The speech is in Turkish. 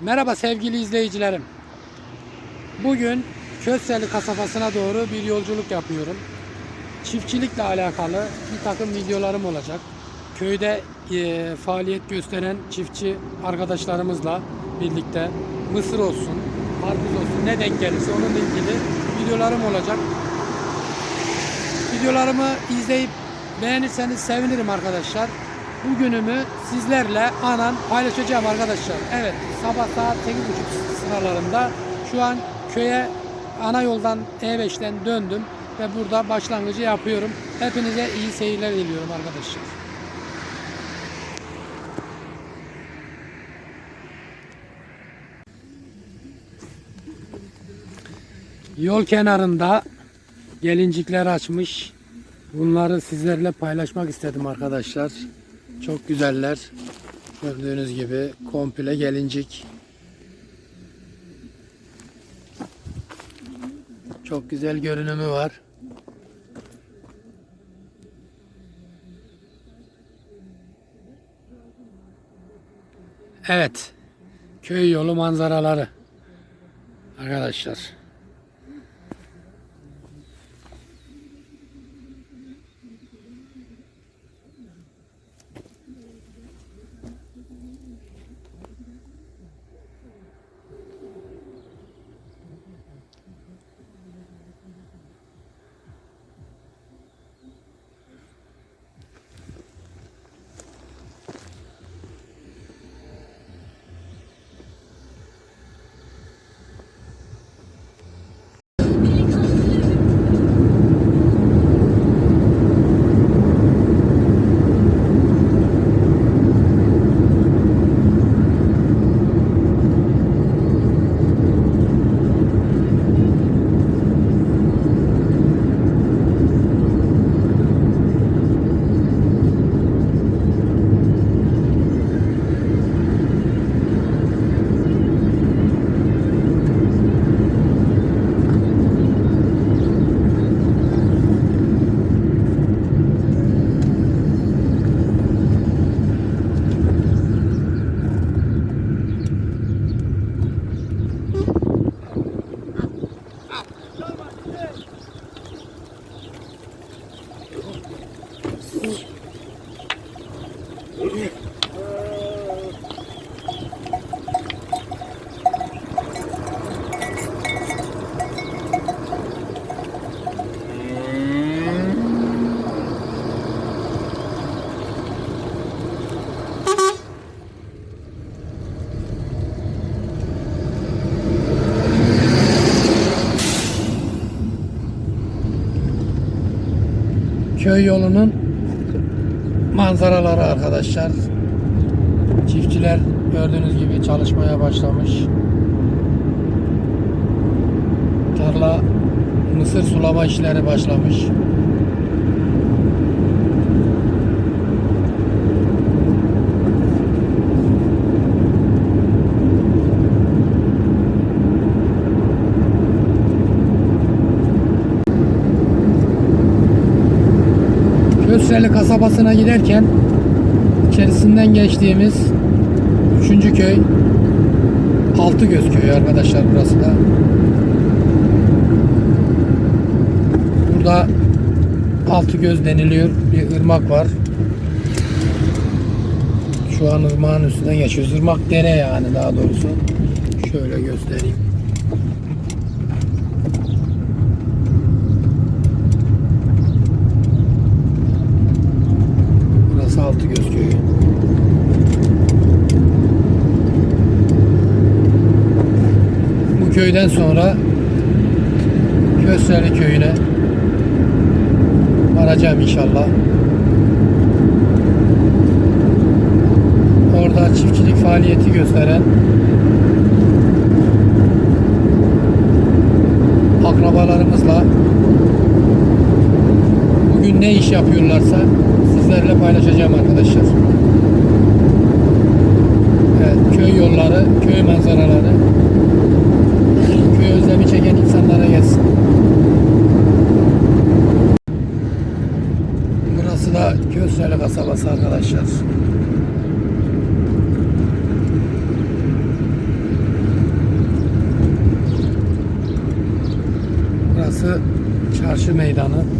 Merhaba sevgili izleyicilerim. Bugün Köseli kasabasına doğru bir yolculuk yapıyorum. Çiftçilikle alakalı bir takım videolarım olacak. Köyde e, faaliyet gösteren çiftçi arkadaşlarımızla birlikte mısır olsun, karpuz olsun ne denk gelirse onunla ilgili videolarım olacak. Videolarımı izleyip beğenirseniz sevinirim arkadaşlar. Bugünümü sizlerle anan paylaşacağım arkadaşlar. Evet sabah saat 8.30 sıralarında şu an köye ana yoldan E5'ten döndüm ve burada başlangıcı yapıyorum. Hepinize iyi seyirler diliyorum arkadaşlar. Yol kenarında gelincikler açmış. Bunları sizlerle paylaşmak istedim arkadaşlar. Çok güzeller. Gördüğünüz gibi komple gelincik. Çok güzel görünümü var. Evet. Köy yolu manzaraları. Arkadaşlar. Köy yolunun manzaraları arkadaşlar. Çiftçiler gördüğünüz gibi çalışmaya başlamış. Tarla mısır sulama işleri başlamış. Kösreli kasabasına giderken içerisinden geçtiğimiz 3. köy Altıgöz köyü arkadaşlar burası da. Burada Altıgöz deniliyor. Bir ırmak var. Şu an ırmağın üstünden geçiyoruz. Irmak dere yani daha doğrusu. Şöyle göstereyim. Burası Altıgöz köyü. Bu köyden sonra Kösreli köyüne varacağım inşallah. Orada çiftçilik faaliyeti gösteren akrabalarımızla bugün ne iş yapıyorlarsa sizlerle paylaşacağım arkadaşlar. Evet, köy yolları, köy manzaraları, özlemi çeken insanlara gelsin. Burası da Kösneli kasabası arkadaşlar. Burası çarşı meydanı.